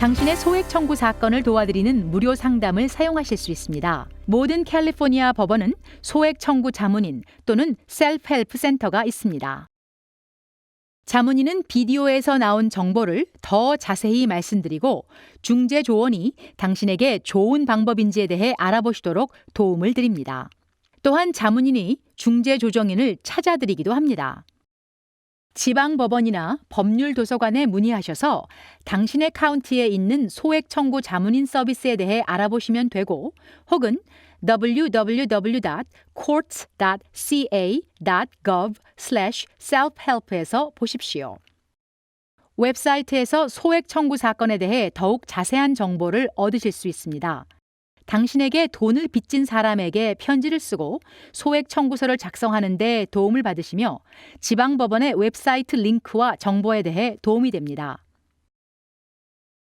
당신의 소액 청구 사건을 도와드리는 무료 상담을 사용하실 수 있습니다. 모든 캘리포니아 법원은 소액 청구 자문인 또는 셀프 헬프 센터가 있습니다. 자문인은 비디오에서 나온 정보를 더 자세히 말씀드리고 중재 조언이 당신에게 좋은 방법인지에 대해 알아보시도록 도움을 드립니다. 또한 자문인이 중재 조정인을 찾아드리기도 합니다. 지방법원이나 법률도서관에 문의하셔서 당신의 카운티에 있는 소액 청구 자문인 서비스에 대해 알아보시면 되고 혹은 www.courts.ca.gov/selfhelp에서 보십시오. 웹사이트에서 소액 청구 사건에 대해 더욱 자세한 정보를 얻으실 수 있습니다. 당신에게 돈을 빚진 사람에게 편지를 쓰고 소액 청구서를 작성하는 데 도움을 받으시며 지방법원의 웹사이트 링크와 정보에 대해 도움이 됩니다.